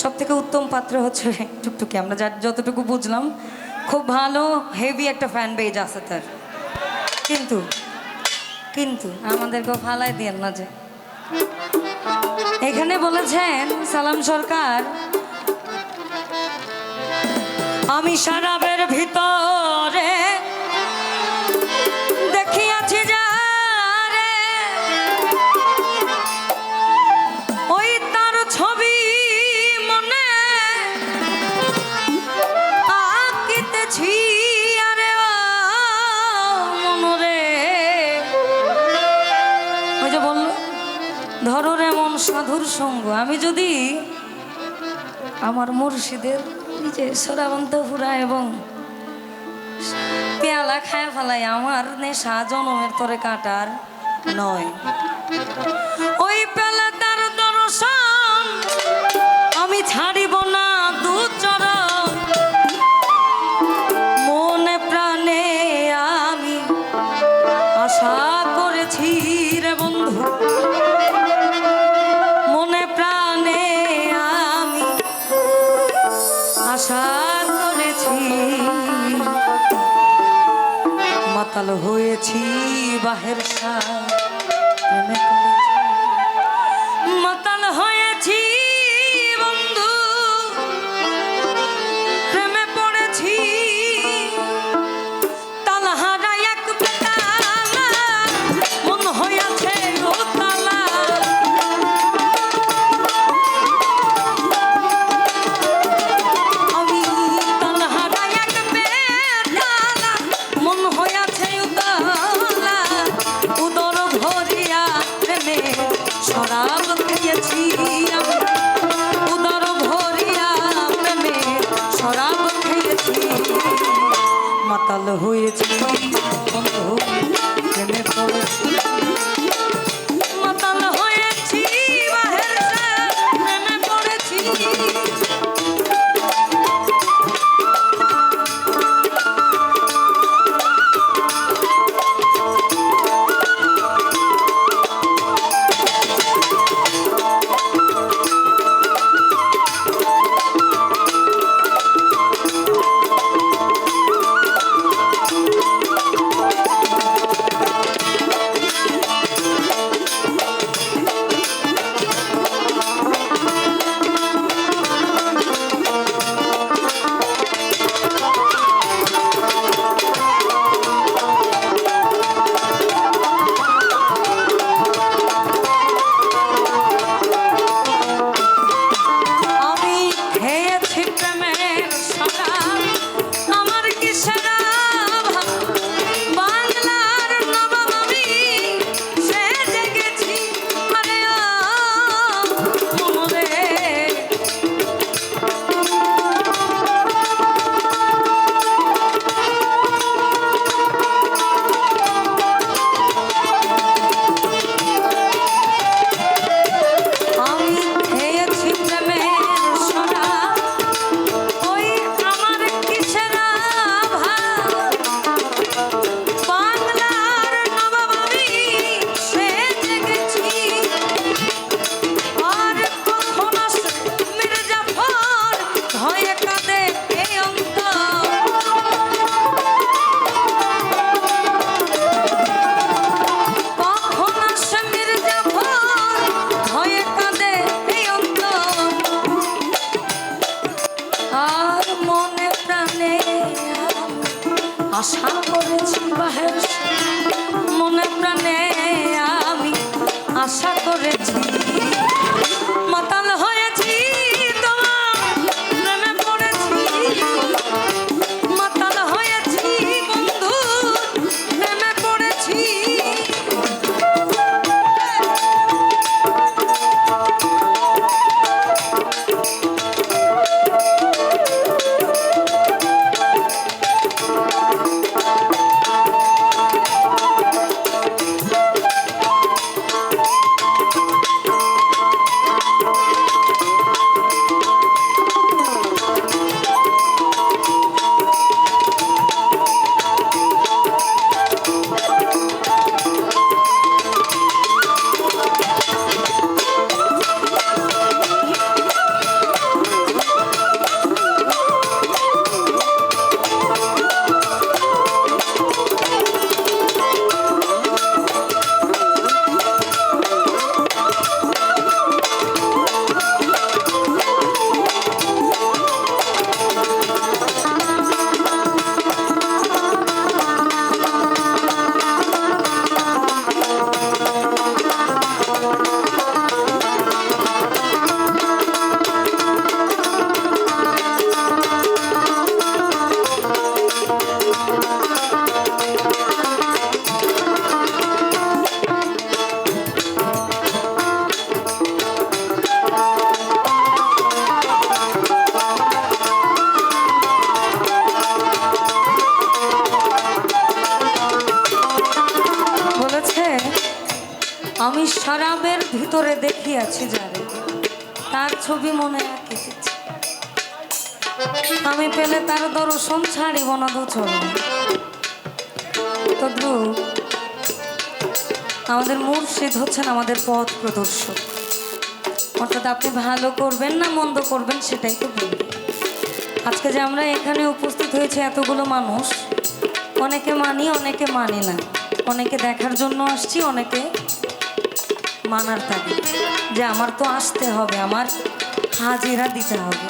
সব থেকে উত্তম পাত্র হচ্ছে টুকটুকি। আমরা যা যতটুকু বুঝলাম, খুব ভালো হেভি একটা ফ্যান বেজ আছে তার। কিন্তু কিন্তু আমাদেরকে ফালাই দিয়ে না যে এখানে বলেছেন সালাম সরকার, আমি সারাবের ভিতর ধরো এমন সাধুর সঙ্গ, আমি যদি আমার মুর্শিদের নিজে সরাবন্তপুরা এবং পেয়ালা খায় ফেলাই, আমার নেশা জনমের তরে কাটার নয়। ওই পেলা বিবাহের সাথে মাতাল হয়েছি লাল হয়েছে। তোরে দেখিয়াছি যারে। তার ছবি মনে আঁকিতেছি আমি পেলে তার দর্শন ছাড়িব না দু তো আমাদের মুর্শিদ হচ্ছেন আমাদের পথ প্রদর্শক। অর্থাৎ আপনি ভালো করবেন না মন্দ করবেন সেটাই তো বলবেন আজকে যে আমরা এখানে উপস্থিত হয়েছে এতগুলো মানুষ, অনেকে মানি অনেকে মানি না। অনেকে দেখার জন্য আসছি, অনেকে মানার তাগিদ, যে আমার তো আসতে হবে, আমার হাজিরা দিতে হবে।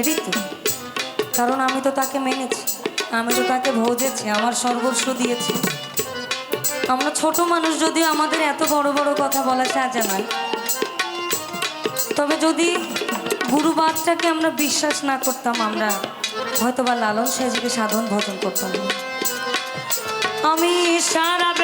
এটাই তো। কারণ আমি তো তাকে মেনেছি, আমি তো তাকে ভোজেছি, আমার সর্বস্ব দিয়েছি। আমরা ছোট মানুষ যদিও আমাদের এত বড় বড় কথা বলা সাজা নয় তবে যদি গুরু বাচ্চাকে আমরা বিশ্বাস না করতাম, আমরা হয়তো বা লালন সেজকে সাধন ভজন করতাম। আমি সারাবের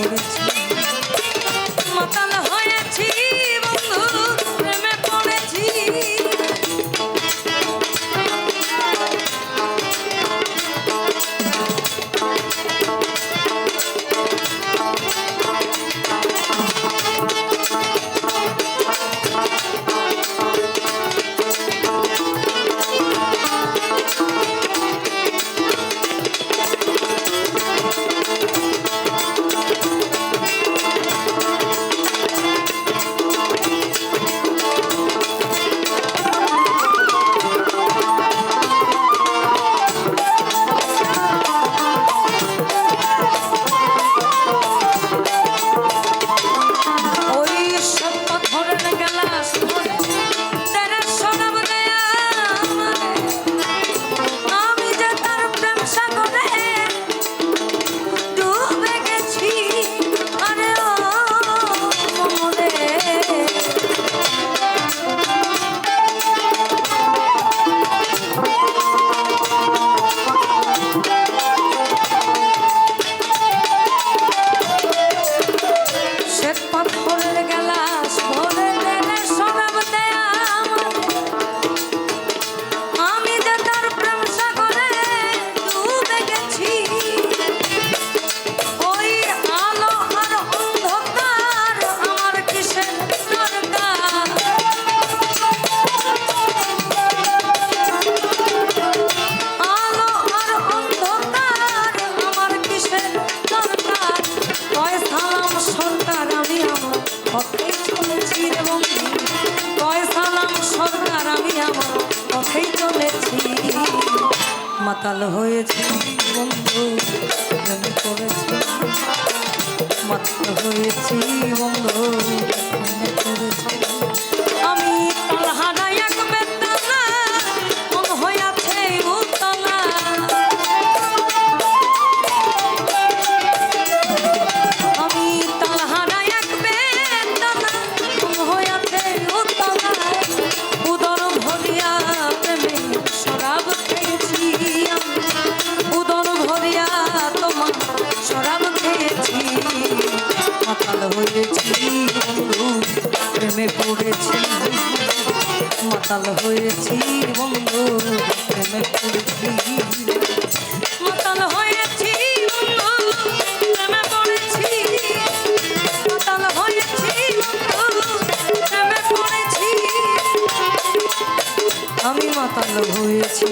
প্রেমে মাতাল হয়েছে বন্ধু প্রেমে করেছি। মাতাল হয়েছি বন্ধু প্রেমে পড়েছি মাতাল হয়েছি বন্ধু প্রেমে পড়েছি। মাতাল হয়েছি আমি মাতাল হয়েছি।